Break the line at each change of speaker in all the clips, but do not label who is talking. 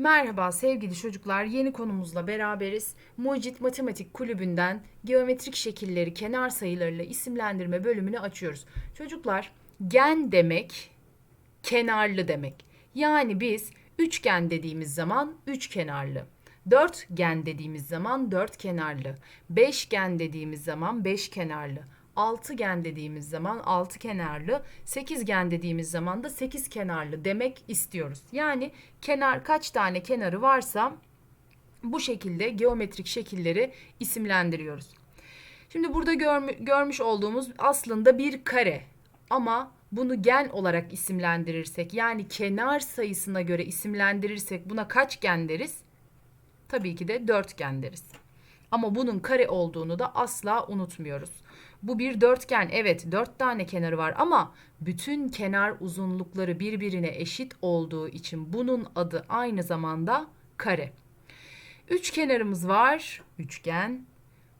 Merhaba sevgili çocuklar. Yeni konumuzla beraberiz. Mucit Matematik Kulübü'nden geometrik şekilleri kenar sayılarıyla isimlendirme bölümünü açıyoruz. Çocuklar, gen demek kenarlı demek. Yani biz üçgen dediğimiz zaman üç kenarlı. Dörtgen dediğimiz zaman dört kenarlı. Beşgen dediğimiz zaman beş kenarlı. Altıgen dediğimiz zaman altı kenarlı, sekizgen dediğimiz zaman da sekiz kenarlı demek istiyoruz. Yani kenar kaç tane kenarı varsa bu şekilde geometrik şekilleri isimlendiriyoruz. Şimdi burada görmü- görmüş olduğumuz aslında bir kare ama bunu gen olarak isimlendirirsek yani kenar sayısına göre isimlendirirsek buna kaç gen deriz? Tabii ki de dörtgen deriz. Ama bunun kare olduğunu da asla unutmuyoruz. Bu bir dörtgen. Evet, dört tane kenarı var ama bütün kenar uzunlukları birbirine eşit olduğu için bunun adı aynı zamanda kare. Üç kenarımız var. Üçgen.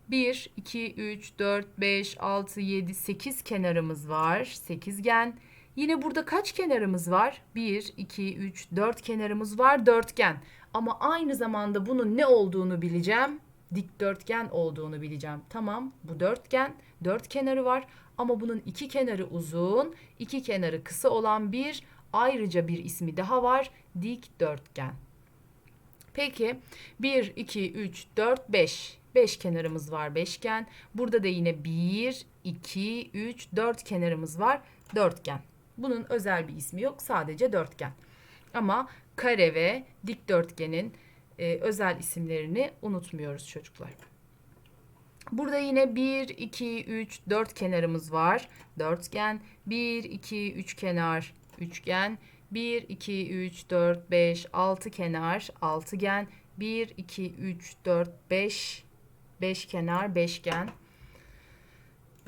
1, 2, 3, 4, 5, 6, 7, 8 kenarımız var. Sekizgen. Yine burada kaç kenarımız var? 1, 2, 3, 4 kenarımız var. Dörtgen. Ama aynı zamanda bunun ne olduğunu bileceğim. Dikdörtgen olduğunu bileceğim. Tamam bu dörtgen. Dört kenarı var. Ama bunun iki kenarı uzun, iki kenarı kısa olan bir ayrıca bir ismi daha var. Dikdörtgen. Peki 1, 2, 3, 4, 5. 5 kenarımız var beşgen. Burada da yine 1, 2, 3, 4 kenarımız var dörtgen. Bunun özel bir ismi yok sadece dörtgen. Ama kare ve dikdörtgenin e, özel isimlerini unutmuyoruz çocuklar. Burada yine 1, 2, 3, 4 kenarımız var. Dörtgen. 1, 2, 3 kenar. Üçgen. 1, 2, 3, 4, 5, 6 kenar. Altıgen. 1, 2, 3, 4, 5. 5 kenar, beşgen.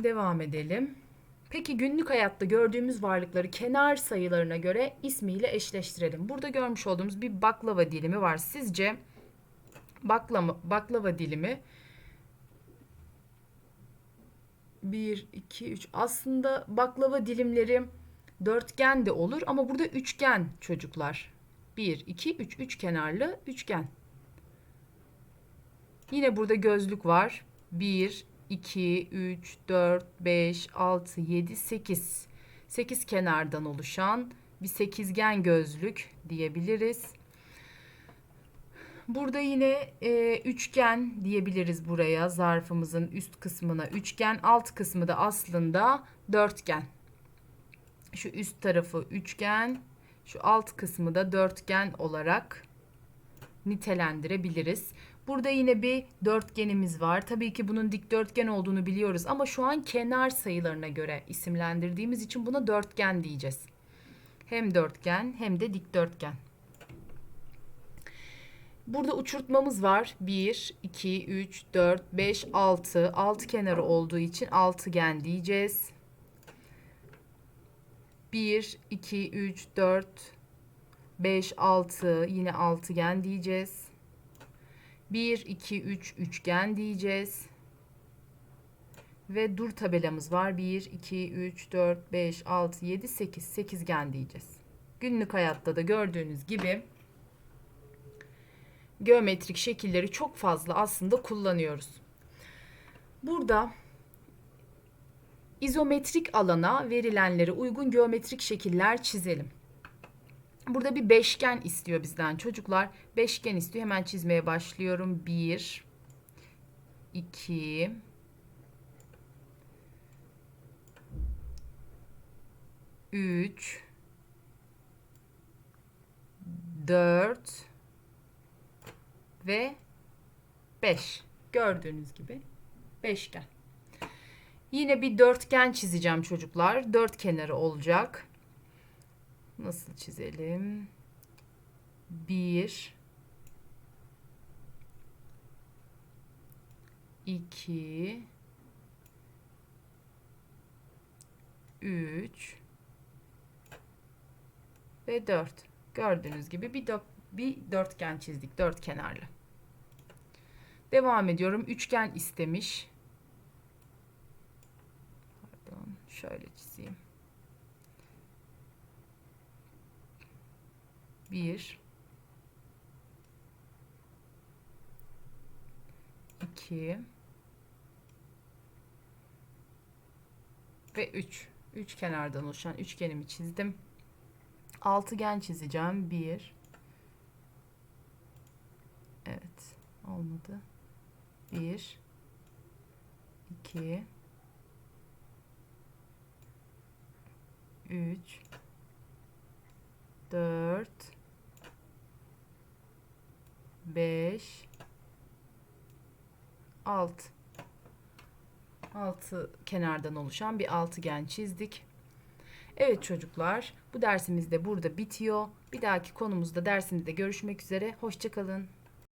Devam edelim. Peki günlük hayatta gördüğümüz varlıkları kenar sayılarına göre ismiyle eşleştirelim. Burada görmüş olduğumuz bir baklava dilimi var. Sizce baklava, baklava dilimi 1, 2, 3. Aslında baklava dilimleri dörtgen de olur ama burada üçgen çocuklar. 1, 2, 3. Üç kenarlı üçgen. Yine burada gözlük var. 1, 2, 3, 4, 5, 6, 7, 8. 8 kenardan oluşan bir sekizgen gözlük diyebiliriz. Burada yine e, üçgen diyebiliriz buraya zarfımızın üst kısmına üçgen alt kısmı da aslında dörtgen. Şu üst tarafı üçgen şu alt kısmı da dörtgen olarak nitelendirebiliriz. Burada yine bir dörtgenimiz var. Tabii ki bunun dikdörtgen olduğunu biliyoruz ama şu an kenar sayılarına göre isimlendirdiğimiz için buna dörtgen diyeceğiz. Hem dörtgen hem de dikdörtgen. Burada uçurtmamız var. 1, 2, 3, 4, 5, 6. 6 kenarı olduğu için altıgen diyeceğiz. 1, 2, 3, 4, 5, 6 yine altıgen diyeceğiz. 1, 2, 3 üçgen diyeceğiz. Ve dur tabelamız var. 1, 2, 3, 4, 5, 6, 7, 8. Sekizgen diyeceğiz. Günlük hayatta da gördüğünüz gibi geometrik şekilleri çok fazla aslında kullanıyoruz. Burada izometrik alana verilenlere uygun geometrik şekiller çizelim. Burada bir beşgen istiyor bizden çocuklar. Beşgen istiyor. Hemen çizmeye başlıyorum. 1 2 3 4 ve 5. Gördüğünüz gibi beşgen. Yine bir dörtgen çizeceğim çocuklar. Dört kenarı olacak. Nasıl çizelim? 1 2 3 ve 4. Gördüğünüz gibi bir, dö- bir dörtgen çizdik. Dört kenarlı. Devam ediyorum. Üçgen istemiş. Pardon. Şöyle çizeyim. Bir. İki. Ve üç. Üç kenardan oluşan üçgenimi çizdim. Altıgen çizeceğim. Bir. Olmadı. 1 2 3 4 5 6 6 kenardan oluşan bir altıgen çizdik. Evet çocuklar, bu dersimiz de burada bitiyor. Bir dahaki konumuzda dersimizde görüşmek üzere. Hoşçakalın.